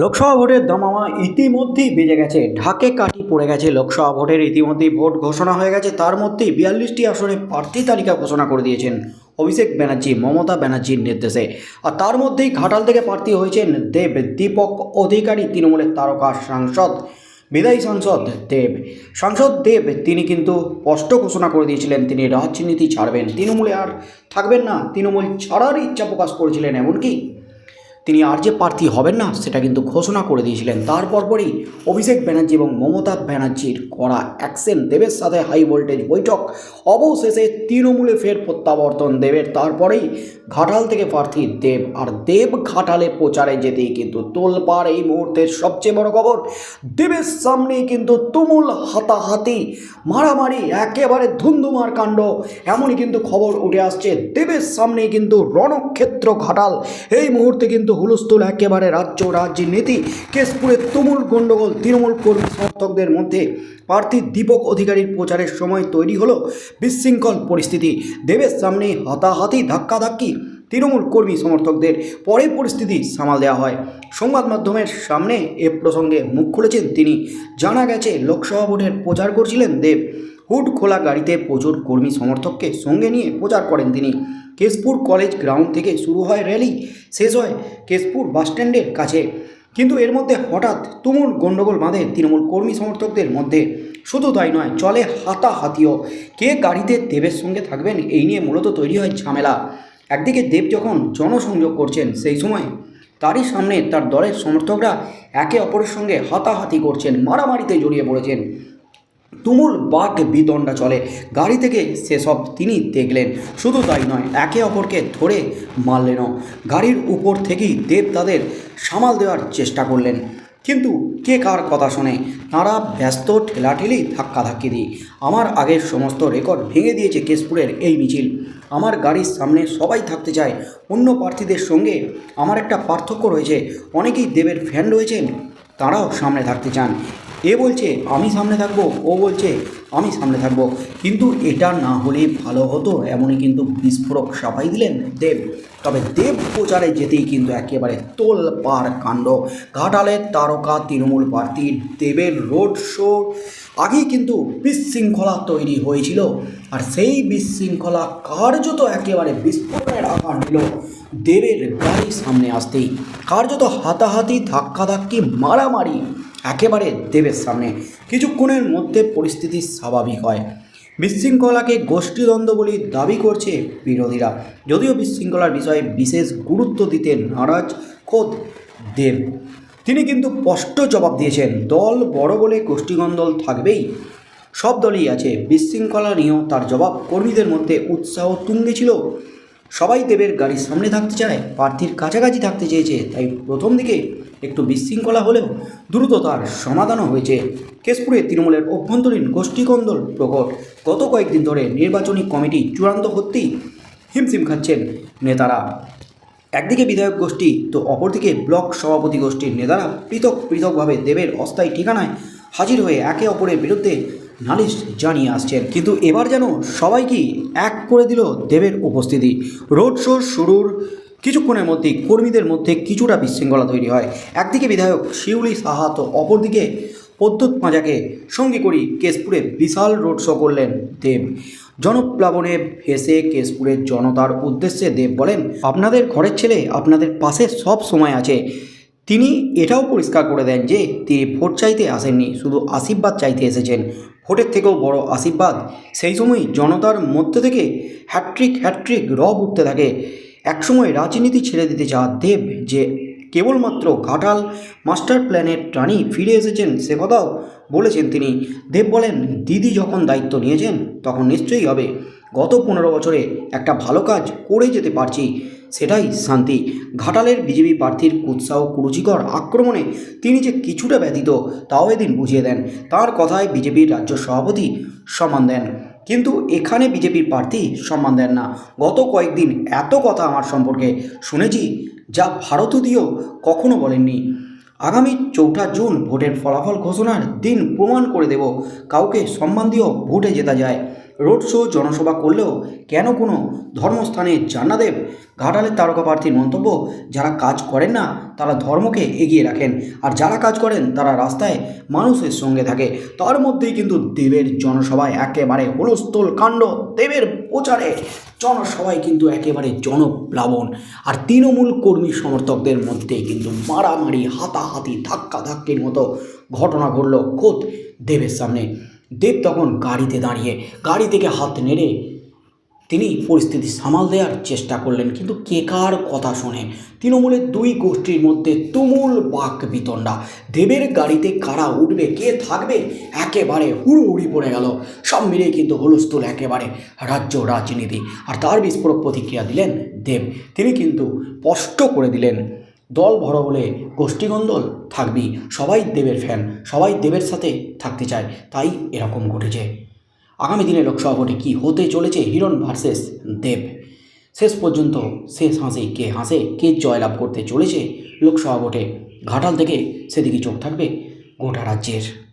লোকসভা ভোটের দামামা ইতিমধ্যেই বেজে গেছে। ঢাকে কাটি পড়ে গেছে লোকসভা ভোটের, ইতিমধ্যেই ভোট ঘোষণা হয়ে গেছে। তার মধ্যেই বিয়াল্লিশটি আসনে প্রার্থী তালিকা ঘোষণা করে দিয়েছেন অভিষেক ব্যানার্জি, মমতা ব্যানার্জির নির্দেশে। আর তার মধ্যেই ঘাটাল থেকে প্রার্থী হয়েছেন দেব, দীপক অধিকারী, তৃণমূলের তারকা সাংসদ, বিদায়ী সাংসদ দেব। সাংসদ দেব, তিনি কিন্তু স্পষ্ট ঘোষণা করে দিয়েছিলেন, তিনি রাজনীতি ছাড়বেন। তৃণমূলে আর থাকবেন না, তৃণমূল ছাড়ার ইচ্ছা প্রকাশ করেছিলেন, এমনকি তিনি আর যে প্রার্থী হবেন না, সেটা কিন্তু ঘোষণা করে দিয়েছিলেন। তারপর পরই অভিষেক ব্যানার্জি এবং মমতা ব্যানার্জির করা অ্যাকশন দেবের সাথে হাই ভোল্টেজ বৈঠক। অবশেষে তৃণমূলে ফের প্রত্যাবর্তন দেবের। তারপরেই ঘাটাল থেকে প্রার্থী দেব, আর দেব ঘাটালে প্রচারে যেতেই কিন্তু তোলপাড় এই মুহূর্তের সবচেয়ে বড় খবর। দেবের সামনেই কিন্তু তুমুল হাতাহাতি, মারামারি, একেবারে ধুন্ধুমার কাণ্ড। এমনই কিন্তু খবর উঠে আসছে, দেবের সামনেই কিন্তু রণক্ষেত্র ঘাটাল। এই মুহূর্তে কিন্তু হুলস্থুল একেবারে রাজ্য রাজনীতি, কেশপুরের তুমুল গণ্ডগোল, তৃণমূল কর্মী সমর্থকদের মধ্যে প্রার্থী দীপক অধিকারীর প্রচারের সময় তৈরি হলো বিশৃঙ্খল পরিস্থিতি। দেবের সামনে হাতাহাতি ধাক্কাধাক্কি তৃণমূল কর্মী সমর্থকদের পরে পরিস্থিতি সামাল দেওয়া হয়। সংবাদ মাধ্যমের সামনে এ প্রসঙ্গে মুখ খুলেছেন তিনি। জানা গেছে, লোকসভা ভোটের প্রচার করছিলেন দেব। হুড খোলা গাড়িতে প্রচুর কর্মী সমর্থককে সঙ্গে নিয়ে প্রচার করেন তিনি। কেশপুর কলেজ গ্রাউন্ড থেকে শুরু হয় র্যালি, শেষ হয় কেশপুর বাসস্ট্যান্ডের কাছে। কিন্তু এর মধ্যে হঠাৎ তুমুল গণ্ডগোল বাঁধে তৃণমূল কর্মী সমর্থকদের মধ্যে। শুধু তাই নয়, চলে হাতাহাতিও। কে গাড়িতে দেবের সঙ্গে থাকবেন এই নিয়ে মূলত তৈরি হয় ঝামেলা। একদিকে দেব যখন জনসংযোগ করছেন সেই সময়, তারই সামনে তার দলের সমর্থকরা একে অপরের সঙ্গে হাতাহাতি করছেন, মারামারিতে জড়িয়ে পড়েছেন। তুমুল বাক বিতণ্ডা চলে। গাড়ি থেকে সেসব তিনি দেখলেন। শুধু তাই নয়, একে অপরকে ধরে মারলেনও। গাড়ির উপর থেকেই দেব তাদের সামাল দেওয়ার চেষ্টা করলেন। কিন্তু কে কার কথা শোনে? তাঁরা ব্যস্ত ঠেলাঠেলি ধাক্কাধাক্কি দিই আমার আগের সমস্ত রেকর্ড ভেঙে দিয়েছে কেশপুরের এই মিছিল। আমার গাড়ির সামনে সবাই থাকতে চায়। অন্য প্রার্থীদের সঙ্গে আমার একটা পার্থক্য রয়েছে। অনেকেই দেবের ফ্যান রয়েছেন, তারাও সামনে থাকতে চান। এ বলছে, আমি সামনে থাকব। ও বলছে, আমি সামনে থাকব। কিন্তু এটা না হলে ভালো হতো, এমনই কিন্তু বিস্ফোরক সাফাই দিলেন দেব। তবে দেব প্রচারে যেতেই কিন্তু একেবারে তোল পার কাণ্ড। ঘাটালের তারকা তৃণমূল প্রার্থী দেবের রোড শো আগেই কিন্তু বিশৃঙ্খলা তৈরি হয়েছিল। আর সেই বিশৃঙ্খলা কার্যত একেবারে বিস্ফোরণের আকার নিল দেবের গাড়ির সামনে আসতেই। কার্যত হাতাহাতি, ধাক্কাধাক্কি, মারামারি একেবারে দেবের সামনে। কিছুক্ষণের মধ্যে পরিস্থিতি স্বাভাবিক হয়। বিশৃঙ্খলাকে গোষ্ঠীদ্বন্দ্ব বলে দাবি করছে বিরোধীরা। যদিও বিশৃঙ্খলার বিষয়ে বিশেষ গুরুত্ব দিতে নারাজ খোদ দেব। তিনি কিন্তু স্পষ্ট জবাব দিয়েছেন, দল বড় বলে গোষ্ঠীগন্দল থাকবেই। সব দলই আছে, বিশৃঙ্খলা নিয়েও তার জবাব কর্মীদের মধ্যে উৎসাহ তুঙ্গে ছিল সবাই দেবের গাড়ির সামনে থাকতে চায়, প্রার্থীর কাছাকাছি থাকতে চেয়েছে, তাই প্রথম দিকে একটু বিশৃঙ্খলা হলেও দ্রুত তার সমাধানও হয়েছে। কেশপুরে তৃণমূলের অভ্যন্তরীণ গোষ্ঠীকন্দল প্রকট। গত কয়েকদিন ধরে নির্বাচনী কমিটি চূড়ান্ত হতেই হিমশিম খাচ্ছেন নেতারা। একদিকে বিধায়ক গোষ্ঠী, তো অপরদিকে ব্লক সভাপতি গোষ্ঠীর নেতারা পৃথক পৃথকভাবে দেবের অস্থায়ী ঠিকানায় হাজির হয়ে একে অপরের বিরুদ্ধে নালিশ জানিয়ে আসছেন। কিন্তু এবার যেন সবাইকেই এক করে দিল দেবের উপস্থিতি। রোড শো শুরুর কিছুক্ষণের মধ্যেই কর্মীদের মধ্যে কিছুটা বিশৃঙ্খলা তৈরি হয়। একদিকে বিধায়ক শিউলি সাহা তো অপরদিকে পদ্যুৎ পাঁজাকে সঙ্গী করি কেশপুরে বিশাল রোড শো করলেন দেব। জনপ্লাবনে ভেসে কেশপুরের জনতার উদ্দেশ্যে দেব বলেন, আপনাদের ঘরের ছেলে আপনাদের পাশে সব সময় আছে। তিনি এটাও পরিষ্কার করে দেন যে তিনি ভোট চাইতে আসেননি, শুধু আশীর্বাদ চাইতে এসেছেন। ভোটের থেকেও বড় আশীর্বাদ। সেই সময় জনতার মধ্যে থেকে হ্যাট্রিক হ্যাট্রিক রব উঠতে থাকে। একসময় রাজনীতি ছেড়ে দিতে চাওয়া দেব যে কেবলমাত্র ঘাটাল মাস্টার প্ল্যানের প্রাণী ফিরে এসেছেন সে কথাও বলেছেন তিনি। দেব বলেন, দিদি যখন দায়িত্ব নিয়েছেন, তখন নিশ্চয়ই হবে। গত পনেরো বছরে একটা ভালো কাজ করে যেতে পারছি, সেটাই শান্তি। ঘাটালের বিজেপি প্রার্থীর কুৎসাহ কুরুচিকর আক্রমণে তিনি যে কিছুটা ব্যতীত তাও এদিন বুঝিয়ে দেন। তার কথায় বিজেপির রাজ্য সভাপতি সম্মান দেন। কিন্তু এখানে বিজেপির প্রার্থী সম্মান দেন না। গত কয়েকদিন এত কথা আমার সম্পর্কে শুনেছি যা ভারতীয় কখনো বলেননি। আগামী চৌঠা জুন ভোটের ফলাফল ঘোষণার দিন প্রমাণ করে দেব কাউকে সম্মান দিয়েও ভোটে জেতা যায়। রোড শো, জনসভা করলেও কেন কোনো ধর্মস্থানে জান্নাদেব? ঘাটালের তারকা প্রার্থীর মন্তব্য, যারা কাজ করেন না, তারা ধর্মকে এগিয়ে রাখেন। আর যারা কাজ করেন, তারা রাস্তায় মানুষের সঙ্গে থাকে। তার মধ্যেই কিন্তু দেবের জনসভায় একেবারে হুলস্থুল কাণ্ড, দেবের প্রচারে। জনসভায় কিন্তু একেবারে জনপ্লাবন। আর তৃণমূল কর্মী সমর্থকদের মধ্যে কিন্তু মারামারি, হাতাহাতি ধাক্কা ধাক্কির মতো ঘটনা ঘটল খোদ দেবের সামনে। দেব তখন গাড়িতে দাঁড়িয়ে, গাড়ি থেকে হাত নেড়ে তিনি পরিস্থিতি সামাল দেওয়ার চেষ্টা করলেন। কিন্তু কে কার কথা শোনে? তৃণমূলের দুই গোষ্ঠীর মধ্যে তুমুল বাক বিতণ্ডা দেবের গাড়িতে কারা উঠবে, কে থাকবে, একেবারে হুড়োহুড়ি পড়ে গেল। সব মিলিয়ে কিন্তু হুলস্থুল একেবারে রাজ্য রাজনীতি। আর তার বিস্ফোরক প্রতিক্রিয়া দিলেন দেব। তিনি কিন্তু স্পষ্ট করে দিলেন দল ভরা বলে গোষ্ঠীগন্দল থাকবি। সবাই দেবের ফ্যান, সবাই দেবের সাথে থাকতে চায়, তাই এরকম ঘটেছে। আগামী দিনে লোকসভা ভোটে কী হতে চলেছে হিরণ ভার্সেস দেব? শেষ পর্যন্ত শেষ হাসে কে হাসে, কে জয়লাভ করতে চলেছে লোকসভা ভোটে? ঘাটাল থেকে সেদিকে চোখ থাকবে গোটা রাজ্যের।